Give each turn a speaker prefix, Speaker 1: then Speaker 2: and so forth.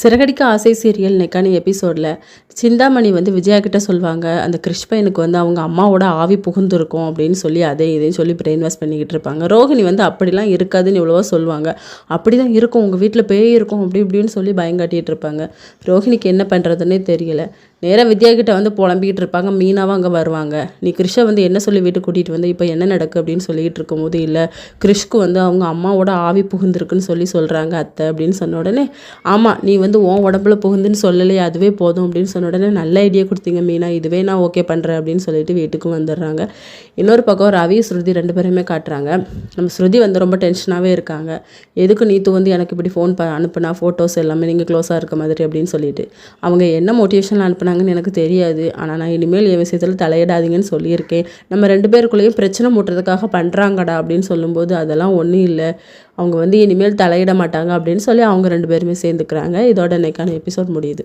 Speaker 1: சிறகடிக்க ஆசை சீரியல் நெக்கான எபிசோடில் சிந்தாமணி வந்து விஜயா கிட்ட சொல்லுவாங்க அந்த கிறிஷ் பையனுக்கு வந்து அவங்க அம்மாவோட ஆவி புகுந்துருக்கும் அப்படின்னு சொல்லி அதே இதையும் சொல்லி பிரெயின் வாஷ் பண்ணிக்கிட்டு இருப்பாங்க. ரோஹிணி வந்து அப்படிலாம் இருக்காதுன்னு இவ்வளோவா சொல்லுவாங்க. அப்படி தான் இருக்கும் உங்கள் வீட்டில் பேய் இருக்கும் அப்படி இப்படின்னு சொல்லி பயங்காட்டிகிட்டு இருப்பாங்க. ரோஹிணிக்கு என்ன பண்ணுறதுன்னே தெரியல. நேராக வித்யா கிட்ட வந்து புலம்பிக்கிட்டு இருப்பாங்க மீனாவும் அங்கே வருவாங்க. நீ கிறிஷை வந்து என்ன சொல்லி வீட்டுக்கு கூட்டிகிட்டு வந்து இப்போ என்ன நடக்கு அப்படின்னு சொல்லிக்கிட்டு இருக்கும்போது இல்லை கிறிஷ்க்கு வந்து அவங்க அம்மாவோட ஆவி புகுந்திருக்குன்னு சொல்லி சொல்கிறாங்க அத்தை அப்படின்னு சொன்ன உடனே ஆமாம் நீ வந்து உன் உடம்புல புகுந்துன்னு சொல்லலையே அதுவே போதும் அப்படின்னு சொன்ன உடனே நல்ல ஐடியா கொடுத்தீங்க மீனா இதுவே நான் ஓகே பண்ணுறேன் அப்படின்னு சொல்லிட்டு வீட்டுக்கும் வந்துடுறாங்க. இன்னொரு பக்கம் ரவி ஸ்ருதி ரெண்டு பேருமே காட்டுறாங்க. நம்ம ஸ்ருதி வந்து ரொம்ப டென்ஷனாகவே இருக்காங்க. எதுக்கு நீத்து வந்து எனக்கு இப்படி ஃபோன் ப அனுப்புனா ஃபோட்டோஸ் எல்லாமே நீங்கள் க்ளோஸாக இருக்க மாதிரி அப்படின்னு சொல்லிட்டு. அவங்க என்ன மோட்டிவேஷன் அனுப்புனாங்கன்னு எனக்கு தெரியாது. ஆனால் நான் இனிமேல் என் விஷயத்தில் தலையிடாதீங்கன்னு சொல்லியிருக்கேன். நம்ம ரெண்டு பேருக்குள்ளேயும் பிரச்சனை மூட்டுறதுக்காக பண்ணுறாங்கடா அப்படின்னு சொல்லும்போது அதெல்லாம் ஒன்றும் இல்லை. அவங்க வந்து இனிமேல் தலையிட மாட்டாங்க அப்படின்னு சொல்லி அவங்க ரெண்டு பேருமே சேர்ந்துக்கிறாங்க. இது இதோட இன்றைக்கான எபிசோட் முடியுது.